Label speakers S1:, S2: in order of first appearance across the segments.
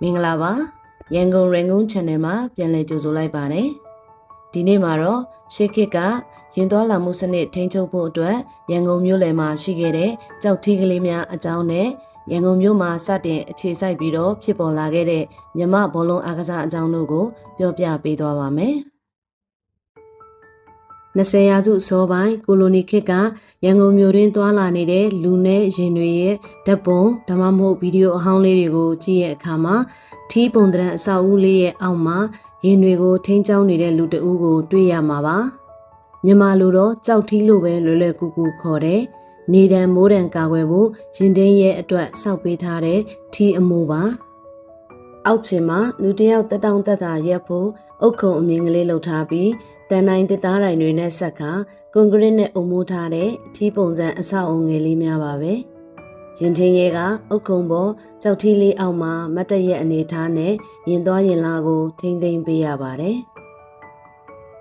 S1: မင်္ဂလာပါရန်ကုန်ရင်ကုန် channel မှာပြန်လည်ကြိုဆိုလိုက်ပါတယ်ဒီနေ့မှာတော့ရှေးခေတ်ကရင်သွားလာမှုစနစ်ထိန်းချုပ်ဖို့အတွက်ရန်ကုန်မြို့လယ်မှာရှိခဲ့တဲ့ကြောက်ထီးကလေးများအကြောင်းနဲ့ရန်ကုန်မြို့မှာစတင်အခြေစိုက်ပြီးတော့ဖြစ်ပေါ်လာခဲ့တဲ့မြမဘောလုံးအားကစားအကြောင်းတို့ကိုပြောပြပေးသွားပါမယ် 20ရာစုအစောပိုင်းကိုလိုနီခေတ်ကရန်ကုန်မြို့တွင်တွာလာနေတဲ့လူနဲ့ရင်တွေရဲ့ဓာတ်ပုံဒါမှမဟုတ်ဗီဒီယိုအဟောင်းလေးတွေကိုကြည့်ရတဲ့အခါမှာထီးပုံတရံအဆောက်အဦလေးရဲ့အောက်မှာရင်တွေကိုထိန်းချောင်းနေတဲ့လူတအူးကို တွေ့ရမှာပါမြန်မာလူတော့ကြောက်ထီးလို့ပဲလွယ်လွယ်ကူကူခေါ်တယ်နေတံမိုးတံကာကွယ်ဖို့ရင်တင်းရဲ့အတွက်စောက်ပေးထားတဲ့ထီးအမိုးပါ အောက်ချင်မှာလူတစ်ယောက်တက်တောင့်တက်တာရက်ဖို့အုတ်ခုံအမြင်ကလေးလှုပ်ထားပြီးတန်တိုင်းတစ်သားတိုင်တွေနဲ့ဆက်ကကွန်ကရစ်နဲ့အုံမိုးထားတဲ့ထီးပုံစံအဆောက်အုံငယ်လေးများပါပဲရင်ထင်းရဲကအုတ်ခုံပေါ်ကြောက်ထီးလေးအောက်မှာမတ်တရက်အနေထားနဲ့ရင်သွားရင်လာကိုထိမ့်သိမ့်ပေးရပါတယ်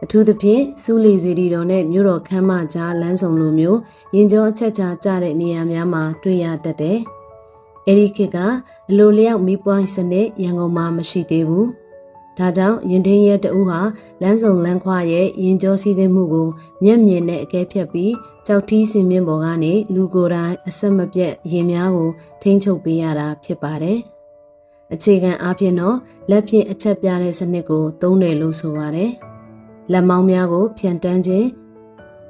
S1: အထူးသဖြင့်စူးလီစီဒီတော်နဲ့မြို့တော်ခမ်းမကြားလမ်းဆောင်လိုမျိုးရင်ကျော်အချက်ချာကျတဲ့နေရာများမှာတွေ့ရတတ်တယ်။ အဲဒီခေတ်ကအလိုလျောက်မီးပွိုင်းစနစ်ရန်ကုန်မှာမရှိသေးဘူး။ဒါကြောင့်ရင်ထင်းရဲတအူးဟာလမ်းဆောင်လမ်းခွရဲ့ရင်ကျော်စီးစိမှုကိုမျက်မြင်နဲ့အကဲဖြတ်ပြီးကြောက်ထီးစင်မြင့်ပေါ်ကနေလူကိုယ်တိုင်အဆက်မပြတ်ရင်များကိုထိန်းချုပ်ပေးရတာဖြစ်ပါတယ်။အခြေခံအားဖြင့်တော့လက်ဖြင့်အချက်ပြတဲ့စနစ်ကိုသုံးတယ်လို့ဆိုပါတယ်။လက်မောင်းများကိုဖြန်တန်းခြင်း၊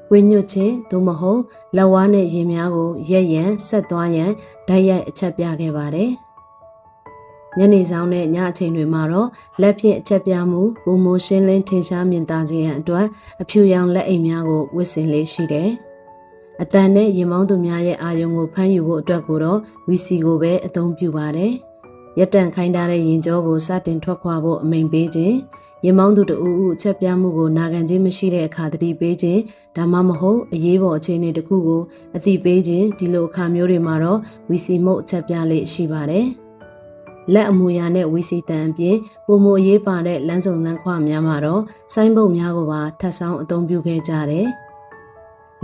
S1: ကွင်းညွတ်ခြင်းသို့မဟုတ်လက်ဝါးနဲ့ရင်များကိုရက်ရန်ဆက်သွားရန်ဓာတ်ရိုက်အချက်ပြခဲ့ပါတယ်။ညနေဆောင်နဲ့ညအချိန်တွေမှာတော့လက်ဖြင့်အချက်ပြမှုပုံမိုရှင်းလင်းထင်ရှားမြင်သာစေရန်အတွက်အဖြူရောင်လက်အိမ်များကိုဝတ်ဆင်လေးရှိတယ်။အတန်နဲ့ရင်မောင်းသူများရဲ့အာယုံကိုဖမ်းယူဖို့အတွက်ကိုတော့ VC ကိုပဲအသုံးပြုပါတယ်။ ရက်တန့်ခိုင်းထားတဲ့ရင်ကြောကိုစတင်ထွက်ခွာဖို့အမိန်ပေးခြင်းရင်မောင်းသူတဦးဦးအချက်ပြမှုကိုနာခံခြင်းမရှိတဲ့အခါတတိပေးခြင်းဒါမှမဟုတ်အရေးပေါ်အခြေအနေတစ်ခုကိုအတိပေးခြင်းဒီလိုအခါမျိုးတွေမှာတော့ VC မုတ်အချက်ပြလေးရှိပါတယ်။လက်အမူအရာနဲ့ဝီစီတန်အပြင်ပုံမအရေးပါတဲ့လမ်းစုံလမ်းခွများမှာတော့ဆိုင်းဘုတ်များကိုပါထပ်ဆောင်အသုံးပြုခဲ့ကြတယ်။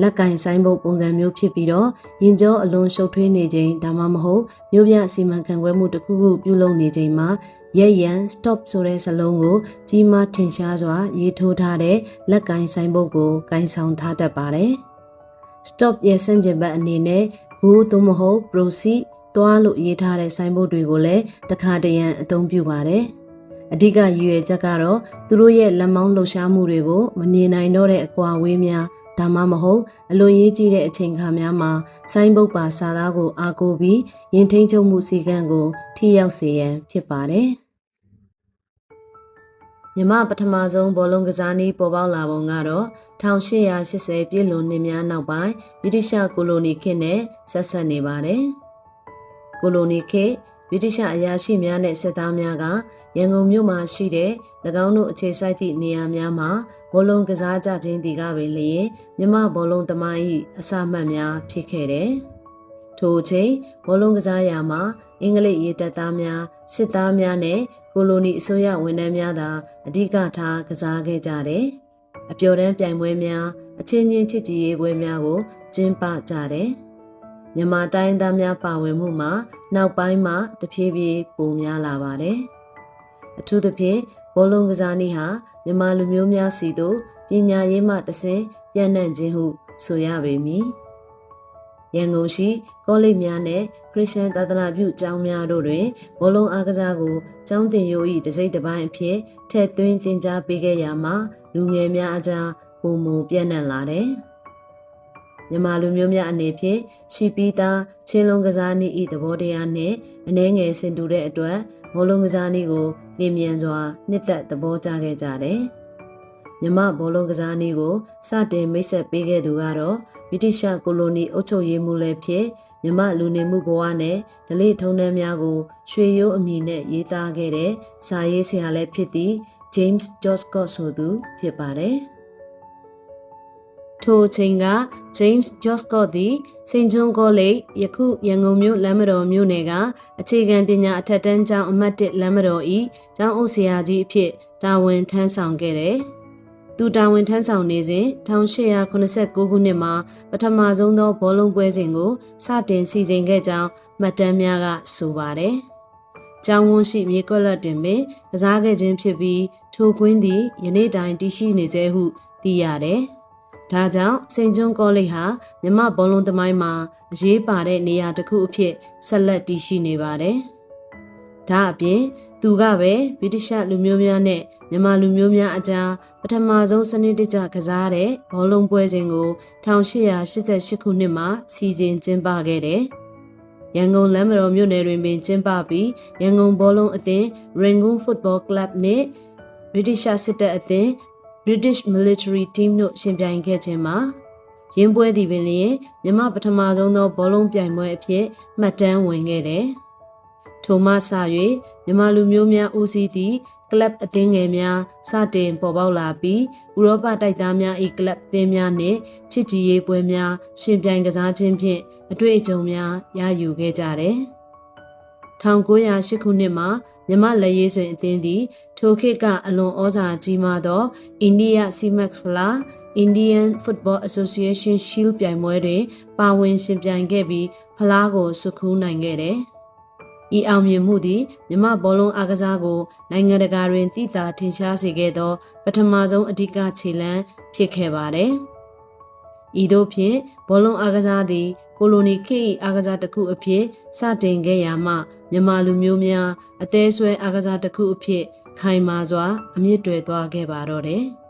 S1: လက်ကင်ဆိုင်းဘုတ်ပုံစံမျိုးဖြစ်ပြီးတော့ရင်ကျောအလွန်ရှုပ်ထွေးနေခြင်းဒါမှမဟုတ်မြို့ပြစီမံခန့်ခွဲမှုတစ်ခုခုပြုလုပ်နေခြင်းမှာရက်ရန် stop ဆိုတဲ့စလုံးကိုကြီးမားထင်ရှားစွာ ရေးထိုးထားတဲ့လက်ကင်ဆိုင်းဘုတ်ကိုကင်ဆောင်ထားတတ်ပါတယ်။ stop ရဲ့ဆန့်ကျင်ဘက်အနေနဲ့ go သို့မဟုတ် proceed သွားလို့ရေးထားတဲ့ဆိုင်းဘုတ်တွေကိုလည်းတခါတရံအသုံးပြုပါတယ်။အဓိကရည်ရွယ်ချက်ကတော့သူတို့ရဲ့လက်မောင်းလှုပ်ရှားမှုတွေကိုမမြင်နိုင်တော့တဲ့အကွာဝေးများ ဒါမှမဟုတ်အလွန်ရေးကြီးတဲ့အချိန်ခါများမှာဆိုင်းဘုတ်ပါစာသားကိုအားကိုးပြီးရင်ထိန်ချုပ်မှုစည်းကမ်းကို ထိရောက်စေရန်ဖြစ်ပါတယ်။မြမပထမဆုံးဘောလုံးကစားနည်းပေါ်ပေါက်လာပုံကတော့1880ပြည့်လွန်နှစ်များနောက်ပိုင်းဗြိတိရှကိုလိုနီခေတ်နဲ့ဆက်ဆက်နေပါတယ်။ကိုလိုနီခေတ် ဗြိတိရှအရာရှိများနဲ့စစ်သားများကရန်ကုန်မြို့မှာရှိတဲ့၎င်းတို့အခြေစိုက်သည့်နေရာများမှာဘောလုံးကစားကြခြင်းတီကပင်လျင်မြမဘောလုံးသမိုင်း၏အစမှတ်များဖြစ်ခဲ့တယ်။ထိုအချိန်ဘောလုံးကစားရာမှာအင်္ဂလိပ်ရေတပ်သားများစစ်သားများနဲ့ကိုလိုနီအစိုးရဝန်ထမ်းများသာအဓိကထားကစားခဲ့ကြတယ်။အပျော်တမ်းပြိုင်ပွဲများအချင်းချင်းချစ်ကြည်ရေးပွဲများကိုကျင်းပကြတယ်။ မြန်မာတိုင်းသားများပါဝင်မှုမှာနောက်ပိုင်းမှာတဖြည်းဖြည်းပိုများလာပါတယ်။အထူးသဖြင့်ဘောလုံးကစားနည်းဟာမြန်မာလူမျိုးများစီသို့ပညာရေးမှတဆင့်ပြန့်နှံ့ခြင်းဟုဆိုရပေမည်။ရန်ကုန်ရှိကောလိပ်များနဲ့ခရစ်ယာန်သာသနာပြုကျောင်းများတို့တွင်ဘောလုံးအားကစားကိုကျောင်းတင်ရိုး၏တစိမ့်တစ်ပိုင်းအဖြစ်ထည့်သွင်းသင်ကြားပေးခဲ့ရမှာလူငယ်များအကြားပုံမူပြန့်နှံ့လာတယ်။ မြန်မာလူမျိုးများအနေဖြင့်ရှိပြီးသားချင်းလုံးကစားနည်းဤသဘောတရားနှင့်အနှဲငယ်ဆင်တူတဲ့အတွက်ဘောလုံးကစားနည်းကိုလင်းမြန်စွာနှစ်သက်သဘောကျခဲ့ကြတယ်။မြမဘောလုံးကစားနည်းကိုစတင်မိတ်ဆက်ပေးခဲ့သူကတော့ဗြိတိရှကိုလိုနီအုပ်ချုပ်ရေးမှုလည်းဖြစ်မြမလူနေမှုဘဝနဲ့ဒလိထုံးတမ်းများကိုရွှေရိုးအမည်နဲ့ရေးသားခဲ့တဲ့စာရေးဆရာလည်းဖြစ်သည့် James Joscott ဆိုသူဖြစ်ပါတယ်။ ထိုအချိန်က James Joscott သည်စိန်ကျွန်းကောလိပ်ယခုရန်ကုန်မြို့လမ်းမတော်မြို့နယ်ကအခြေခံပညာအထက်တန်းကျောင်းအမှတ်1လမ်းမတော်၏ကျောင်းအုပ်ဆရာကြီးအဖြစ်တာဝန်ထမ်းဆောင်ခဲ့တယ်။သူတာဝန်ထမ်းဆောင်နေစဉ်1889ခုနှစ်မှာပထမဆုံးသောဘောလုံးပွဲစဉ်ကိုစတင်စီစဉ်ခဲ့ကြောင်းမှတ်တမ်းများကဆိုပါတယ်။ကျောင်းဝန်းရှိမြေကွက်လက်တင်ပင်ကစားခဲ့ခြင်းဖြစ်ပြီးထိုကွင်းသည်ယနေ့တိုင်တည်ရှိနေစေဟုသိရတယ်။ ဒါကြောင့်စိန်ကျွန်းကောလိပ်ဟာမြမဘောလုံးသမိုင်းမှာအရေးပါတဲ့နေရာတစ်ခုအဖြစ်ဆက်လက်တည်ရှိနေပါတယ်။ဒါအပြင်သူကပဲဗြိတိရှလူမျိုးများနဲ့မြန်မာလူမျိုးများအကြားပထမဆုံးစနစ်တကျကစားတဲ့ဘောလုံးပွဲစဉ်ကို1888ခုနှစ်မှာစီစဉ်ကျင်းပခဲ့တယ်။ရန်ကုန်လမ်းမတော်မြို့နယ်တွင်ပင်ကျင်းပပြီးရန်ကုန်ဘောလုံးအသင်း Rangoon Football Club နဲ့ British စစ်တပ်အသင်း British Military Team တို့ရှင်ပြိုင်ခဲ့ခြင်းမှာရင်းပွဲသည်ပင်လျင်မြမပထမဆုံးသောဘောလုံးပြိုင်ပွဲအဖြစ်မှတ်တမ်းဝင်ခဲ့တယ်။ထိုမှစ၍မြမလူမျိုးများဦးစီးသည့်ကလပ်အသင်းငယ်များစတင်ပေါ်ပေါက်လာပြီးဥရောပတိုက်သားများ၏ကလပ်အသင်းများနှင့်ချစ်ကြည်ရေးပွဲများရှင်ပြိုင်ကစားခြင်းဖြင့်အတွေ့အကြုံများရယူခဲ့ကြတယ်။1908ခုနှစ်မှာမြမလက်ရေးဆွင်အသင်းသည် ထိုခေတ်ကအလွန်ဩဇာကြီးမားသော India CMAX Fla Indian Football Association Shield ပြိုင်ပွဲတွင်ပါဝင်ရှင်ပြိုင်ခဲ့ပြီးဖလားကိုစုခူးနိုင်ခဲ့တယ်။ဤအောင်မြင်မှုသည်မြမဘောလုံးအားကစားကိုနိုင်ငံတကာတွင်သိသာထင်ရှားစေခဲ့သော ပထမဆုံးအဓိကခြေလှမ်းဖြစ်ခဲ့ပါတယ်။ဤသို့ဖြင့်ဘောလုံးအားကစားသည်ကိုလိုနီခေတ်၏အားကစားတစ်ခုအဖြစ်စတင်ခဲ့ရာမှမြန်မာလူမျိုးများအသေးဆွဲအားကစားတစ်ခုအဖြစ် ခိုင်မာစွာအမြင့်တွယ်သွားခဲ့ပါတော့တယ်။